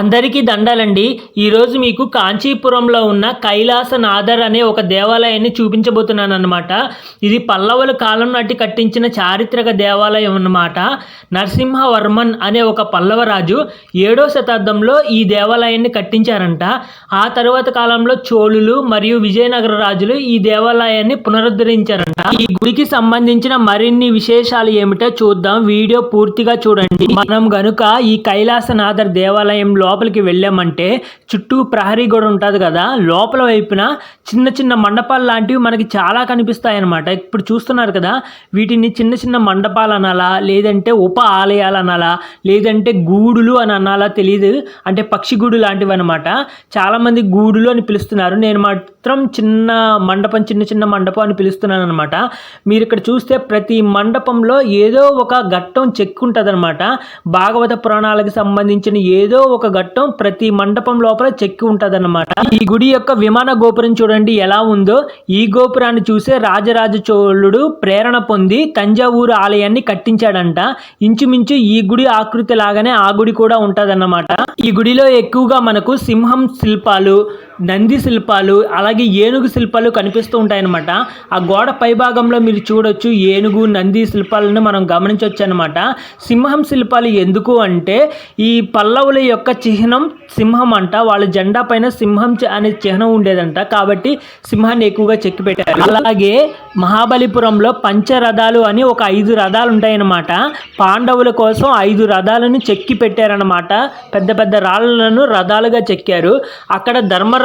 అందరికీ దండాలండి. ఈరోజు మీకు కాంచీపురంలో ఉన్న కైలాసనాథర్ అనే ఒక దేవాలయాన్ని చూపించబోతున్నాను అనమాట ఇది పల్లవుల కాలం నాటి కట్టించిన చారిత్రక దేవాలయం అన్నమాట. నరసింహవర్మన్ అనే ఒక పల్లవ రాజు ఏడో శతాబ్దంలో ఈ దేవాలయాన్ని కట్టించారంట. ఆ తరువాత కాలంలో చోళులు మరియు విజయనగర రాజులు ఈ దేవాలయాన్ని పునరుద్ధరించారంట. ఈ గుడికి సంబంధించిన మరిన్ని విశేషాలు ఏమిటో చూద్దాం. వీడియో పూర్తిగా చూడండి. మనం గనుక ఈ కైలాసనాథర్ దేవాలయంలో లోపలికి వెళ్ళామంటే చుట్టూ ప్రహరీ గోడ ఉంటుంది కదా లోపల వైపున చిన్న చిన్న మండపాలు లాంటివి మనకి చాలా కనిపిస్తాయి అన్నమాట ఇప్పుడు చూస్తున్నారు కదా వీటిని చిన్న చిన్న మండపాలు అనాలా లేదంటే ఉప ఆలయాలు అనాలా లేదంటే గూడులు అని అనాలా తెలియదు అంటే పక్షి గూడు లాంటివి అనమాట చాలామంది గూడులు అని పిలుస్తున్నారు. నేను మాత్రం చిన్న మండపం చిన్న చిన్న మండపం అని పిలుస్తున్నాను అనమాట మీరు ఇక్కడ చూస్తే ప్రతి మండపంలో ఏదో ఒక ఘట్టం చెక్కుంటుంది అనమాట భాగవత పురాణాలకు సంబంధించిన ఏదో ఒక ఘట్టం ప్రతి మండపం లోపల చెక్కి ఉంటుంది ఈ గుడి యొక్క విమాన గోపురం చూడండి ఎలా ఉందో. ఈ గోపురాన్ని చూసే రాజరాజ చోళుడు ప్రేరణ పొంది తంజావూరు ఆలయాన్ని కట్టించాడంట. ఇంచుమించు ఈ గుడి ఆకృతి లాగానే ఆ గుడి కూడా ఉంటదన్నమాట. ఈ గుడిలో ఎక్కువగా మనకు సింహం శిల్పాలు నంది శిల్పాలు అలాగే ఏనుగు శిల్పాలు కనిపిస్తూ ఉంటాయన్నమాట. ఆ గోడ పైభాగంలో మీరు చూడొచ్చు ఏనుగు నంది శిల్పాలను మనం గమనించవచ్చు అనమాట సింహం శిల్పాలు ఎందుకు అంటే ఈ పల్లవుల యొక్క చిహ్నం సింహం అంట. వాళ్ళ జెండా పైన సింహం అనే చిహ్నం ఉండేదంట. కాబట్టి సింహాన్ని ఎక్కువగా చెక్కి పెట్టారు. అలాగే మహాబలిపురంలో పంచరథాలు అని ఒక ఐదు రథాలు ఉంటాయన్నమాట. పాండవుల కోసం ఐదు రథాలను చెక్కి పెట్టారన్నమాట. పెద్ద పెద్ద రాళ్ళను రథాలుగా చెక్కారు. అక్కడ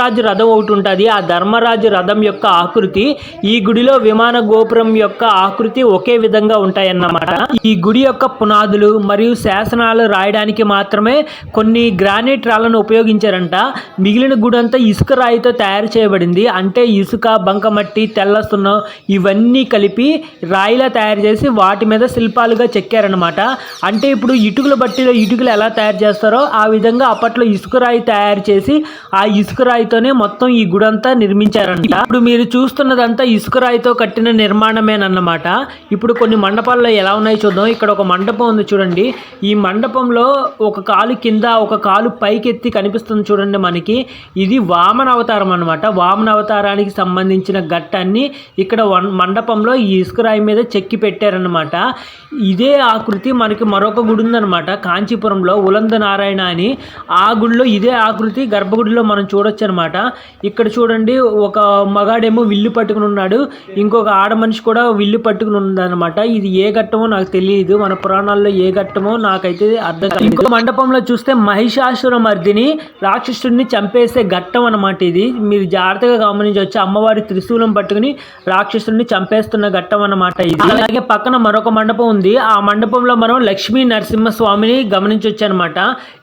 ధర్మరాజు రథం ఒకటి ఉంటుంది. ఆ ధర్మరాజు రథం యొక్క ఆకృతి ఈ గుడిలో విమాన గోపురం యొక్క ఆకృతి ఒకే విధంగా ఉంటాయన్నమాట. ఈ గుడి యొక్క పునాదులు మరియు శాసనాలు రాయడానికి మాత్రమే కొన్ని గ్రానైట్ రాళ్ళను ఉపయోగించారంట. మిగిలిన గుడి అంతా ఇసుక రాయితో తయారు చేయబడింది. అంటే ఇసుక బంకమట్టి తెల్ల సున్నం ఇవన్నీ కలిపి రాయిలా తయారు చేసి వాటి మీద శిల్పాలుగా చెక్కారనమాట అంటే ఇప్పుడు ఇటుకల బట్టిలో ఇటుకలు ఎలా తయారు చేస్తారో ఆ విధంగా అప్పట్లో ఇసుక రాయి తయారు చేసి ఆ ఇసుక రాయితో రాయితోనే మొత్తం ఈ గుడంతా నిర్మించారంట. ఇప్పుడు మీరు చూస్తున్నదంతా ఇసుక రాయితో కట్టిన నిర్మాణమేనన్నమాట. ఇప్పుడు కొన్ని మండపాల్లో ఎలా ఉన్నాయో చూద్దాం. ఇక్కడ ఒక మండపం ఉంది చూడండి. ఈ మండపంలో ఒక కాలు కింద ఒక కాలు పైకెత్తి కనిపిస్తుంది చూడండి మనకి. ఇది వామన అవతారం అనమాట వామన అవతారానికి సంబంధించిన ఘట్టాన్ని ఇక్కడ వన్- మండపంలో ఈ ఇసుక రాయి మీద చెక్కి పెట్టారనమాట ఇదే ఆకృతి మనకి మరొక గుడి ఉందన్నమాట కాంచీపురంలో ఉలంద నారాయణ అని. ఆ గుడిలో ఇదే ఆకృతి గర్భగుడిలో మనం చూడొచ్చు అనమాట ఇక్కడ చూడండి ఒక మగాడేమో విల్లు పట్టుకుని ఉన్నాడు. ఇంకొక ఆడ మనిషి కూడా విల్లు పట్టుకుని ఉందన్నమాట. ఇది ఏ ఘట్టమో నాకు తెలియదు. మన పురాణాల్లో ఏ ఘట్టమో నాకైతే అర్థం కాదు ఇంకో మండపంలో చూస్తే మహిషాసుర మర్దిని రాక్షసుడిని చంపేసే ఘట్టం అన్నమాట ఇది. మీరు జాగ్రత్తగా గమనించవచ్చు. అమ్మవారి త్రిశూలం పట్టుకుని రాక్షసుడిని చంపేస్తున్న ఘట్టం అన్నమాట ఇది. అలాగే పక్కన మరొక మండపం ఉంది. ఆ మండపంలో మనం లక్ష్మీ నరసింహ స్వామిని గమనించవచ్చు అనమాట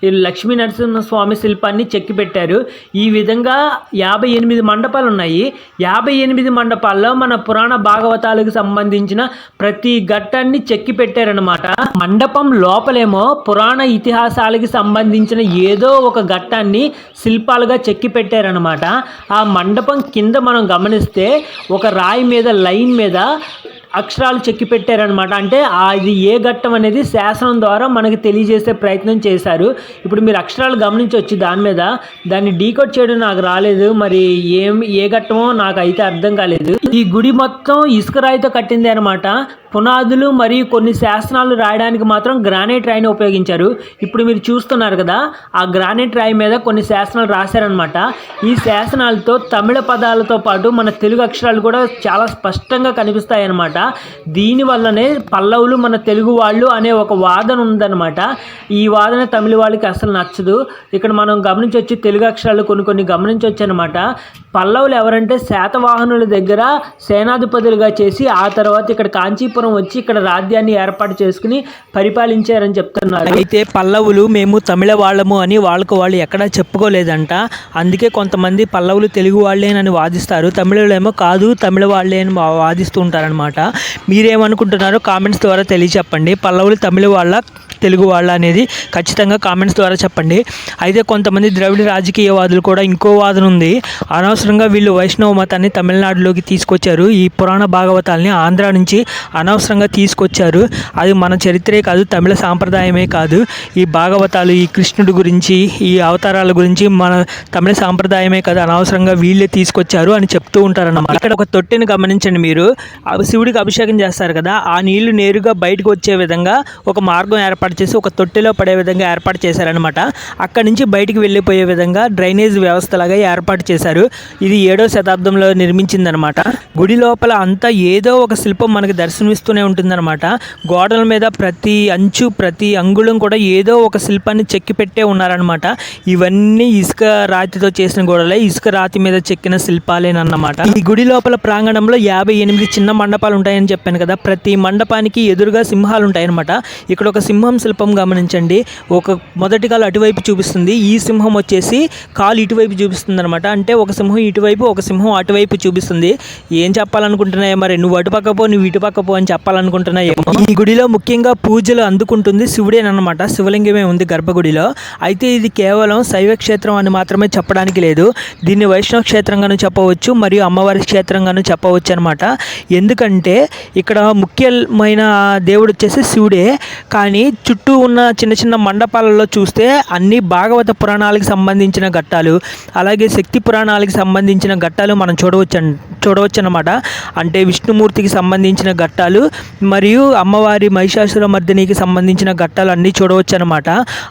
ఈ లక్ష్మీ నరసింహ స్వామి శిల్పాన్ని చెక్కి పెట్టారు ఈ విధంగా యాభై ఎనిమిది మండపాలు ఉన్నాయి. యాభై ఎనిమిది మండపాల్లో మన పురాణ భాగవతాలకు సంబంధించిన ప్రతి ఘట్టాన్ని చెక్కి పెట్టారనమాట మండపం లోపలేమో పురాణ ఇతిహాసాలకి సంబంధించిన ఏదో ఒక ఘట్టాన్ని శిల్పాలుగా చెక్కి పెట్టారనమాట ఆ మండపం కింద మనం గమనిస్తే ఒక రాయి మీద లైన్ మీద అక్షరాలు చెక్కి పెట్టారనమాట అంటే అది ఏ ఘట్టం అనేది శాసనం ద్వారా మనకి తెలియజేసే ప్రయత్నం చేశారు. ఇప్పుడు మీరు అక్షరాలు గమనించవచ్చు దాని మీద. దాన్ని డీకోడ్ చేయడం నాకు రాలేదు. మరి ఏం ఏ ఘట్టమో నాకు అయితే అర్థం కాలేదు. ఈ గుడి మొత్తం ఇసుక రాయితో కట్టింది అనమాట పునాదులు మరియు కొన్ని శాసనాలు రాయడానికి మాత్రం గ్రానైట్ రాయిని ఉపయోగించారు. ఇప్పుడు మీరు చూస్తున్నారు కదా ఆ గ్రానైట్ రాయి మీద కొన్ని శాసనాలు రాశారనమాట ఈ శాసనాలతో తమిళ పదాలతో పాటు మన తెలుగు అక్షరాలు కూడా చాలా స్పష్టంగా కనిపిస్తాయి అన్నమాట దీనివల్లనే పల్లవులు మన తెలుగు వాళ్ళు అనే ఒక వాదన ఉందన్నమాట. ఈ వాదన తమిళ వాళ్ళకి అసలు నచ్చదు. ఇక్కడ మనం గమనించవచ్చు తెలుగు అక్షరాలు కొన్ని కొన్ని గమనించవచ్చు అనమాట పల్లవులు ఎవరంటే శాతవాహనుల దగ్గర సేనాధిపతులుగా చేసి ఆ తర్వాత ఇక్కడ కాంచీపురం వచ్చి ఇక్కడ రాజ్యాన్ని ఏర్పాటు చేసుకుని పరిపాలించారని చెప్తున్నారు. అయితే పల్లవులు మేము తమిళ వాళ్ళము అని వాళ్ళకు వాళ్ళు ఎక్కడా చెప్పుకోలేదంట. అందుకే కొంతమంది పల్లవులు తెలుగు వాళ్ళేనని వాదిస్తారు. తమిళులేమో కాదు తమిళ వాళ్ళే అని వాదిస్తూ ఉంటారనమాట మీరేమనుకుంటున్నారో కామెంట్స్ ద్వారా తెలియచెప్పండి. పల్లవులు తమిళ వాళ్ళ తెలుగు వాళ్ళ అనేది ఖచ్చితంగా కామెంట్స్ ద్వారా చెప్పండి. అయితే కొంతమంది ద్రవిడ రాజకీయవాదులు కూడా ఇంకో వాదన ఉంది. అనవసరంగా వీళ్ళు వైష్ణవ మతాన్ని తమిళనాడులోకి తీసుకొచ్చారు. ఈ పురాణ భాగవతాల్ని ఆంధ్ర నుంచి అనవసరంగా తీసుకొచ్చారు. అది మన చరిత్రే కాదు తమిళ సాంప్రదాయమే కాదు. ఈ భాగవతాలు ఈ కృష్ణుడి గురించి ఈ అవతారాల గురించి మన తమిళ సాంప్రదాయమే కాదు అనవసరంగా వీళ్ళే తీసుకొచ్చారు అని చెప్తూ ఉంటారన్నమాట. ఇక్కడ ఒక తొట్టెని గమనించండి మీరు. ఆ శివుడికి అభిషేకం చేస్తారు కదా ఆ నీళ్ళు నేరుగా బయటకు వచ్చే విధంగా ఒక మార్గం ఏర్పాటు చేసి ఒక తొట్టెలో పడే విధంగా ఏర్పాటు చేశారనమాట అక్కడి నుంచి బయటికి వెళ్ళిపోయే విధంగా డ్రైనేజ్ వ్యవస్థలాగా ఏర్పాటు చేశారు. ఇది ఏడో శతాబ్దంలో నిర్మించిందనమాట గుడి లోపల అంతా ఏదో ఒక శిల్పం మనకి దర్శనమిస్తూనే ఉంటుందన్నమాట. గోడల మీద ప్రతి అంచు ప్రతి అంగుళం కూడా ఏదో ఒక శిల్పాన్ని చెక్కి పెట్టే ఉన్నారనమాట ఇవన్నీ ఇసుక రాతితో చేసిన గోడలే ఇసుక రాతి మీద చెక్కిన శిల్పాలేనన్నమాట. ఈ గుడి లోపల ప్రాంగణంలో యాభై ఎనిమిది చిన్న మండపాలు ఉంటాయని చెప్పాను కదా. ప్రతి మండపానికి ఎదురుగా సింహాలు ఉంటాయన్నమాట ఇక్కడ ఒక సింహం శిల్పం గమనించండి. ఒక మొదటి కాలు అటువైపు చూపిస్తుంది. ఈ సింహం వచ్చేసి కాలు ఇటువైపు చూపిస్తుంది అనమాట అంటే ఒక సింహం ఇటువైపు ఒక సింహం అటువైపు చూపిస్తుంది. ఏం చెప్పాలనుకుంటున్నాయో మరి? నువ్వు అటుపక్క పో నువ్వు ఇటుపక్క పో అని చెప్పాలనుకుంటున్నాయేమో ఈ గుడిలో ముఖ్యంగా పూజలు అందుకుంటుంది శివుడేనమాట శివలింగమే ఉంది గర్భగుడిలో. అయితే ఇది కేవలం శైవ క్షేత్రం అని మాత్రమే చెప్పడానికి లేదు. దీన్ని వైష్ణవ క్షేత్రంగాను చెప్పవచ్చు మరియు అమ్మవారి క్షేత్రంగాను చెప్పవచ్చు అనమాట ఎందుకంటే ఇక్కడ ముఖ్యమైన దేవుడు వచ్చేసి శివుడే. కానీ చుట్టూ ఉన్న చిన్న చిన్న మండపాలలో చూస్తే అన్ని భాగవత పురాణాలకు సంబంధించిన ఘట్టాలు అలాగే శక్తి పురాణాలకు సంబంధించిన ఘట్టాలు మనం చూడవచ్చు చూడవచ్చు అనమాట అంటే విష్ణుమూర్తికి సంబంధించిన ఘట్టాలు మరియు అమ్మవారి మహిషాసుర మర్దినికి సంబంధించిన ఘట్టాలు అన్నీ చూడవచ్చు అనమాట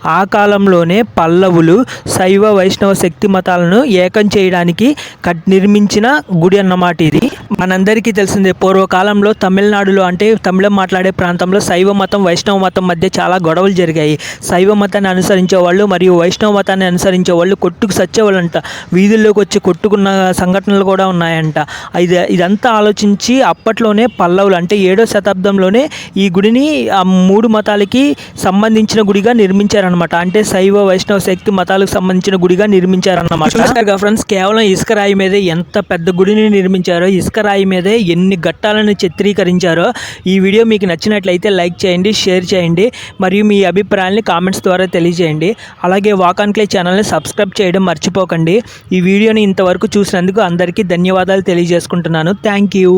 ఆ కాలంలోనే పల్లవులు శైవ వైష్ణవ శక్తి మతాలను ఏకం చేయడానికి కట్ నిర్మించిన గుడి అన్నమాట ఇది. మనందరికీ తెలిసిందే పూర్వకాలంలో తమిళనాడులో అంటే తమిళం మాట్లాడే ప్రాంతంలో శైవ మతం వైష్ణవ మతం మధ్య చాలా చాలా గొడవలు జరిగాయి. శైవ మతాన్ని అనుసరించే వాళ్ళు మరియు వైష్ణవ మతాన్ని అనుసరించే వాళ్ళు కొట్టుకు సచ్చేవాళ్ళంట. వీధుల్లోకి వచ్చి కొట్టుకున్న సంఘటనలు కూడా ఉన్నాయంట. ఇది ఇదంతా ఆలోచించి అప్పట్లోనే పల్లవులు అంటే ఏడో శతాబ్దంలోనే ఈ గుడిని ఆ మూడు మతాలకి సంబంధించిన గుడిగా నిర్మించారనమాట అంటే శైవ వైష్ణవ శక్తి మతాలకు సంబంధించిన గుడిగా నిర్మించారన్నమాట. ఫ్రెండ్స్ కేవలం ఇసుక రాయి మీదే ఎంత పెద్ద గుడిని నిర్మించారో ఇసుక రాయి మీదే ఎన్ని ఘట్టాలను చిత్రీకరించారో ఈ వీడియో మీకు నచ్చినట్లయితే లైక్ చేయండి షేర్ చేయండి. మరియు మీ అభిప్రాయాల్ని కామెంట్స్ ద్వారా తెలియజేయండి. అలాగే వాక్ ఆన్ క్లే ఛానల్ని సబ్స్క్రైబ్ చేయడం మర్చిపోకండి. ఈ వీడియోని ఇంతవరకు చూసినందుకు అందరికీ ధన్యవాదాలు తెలియజేసుకుంటున్నాను. Thank you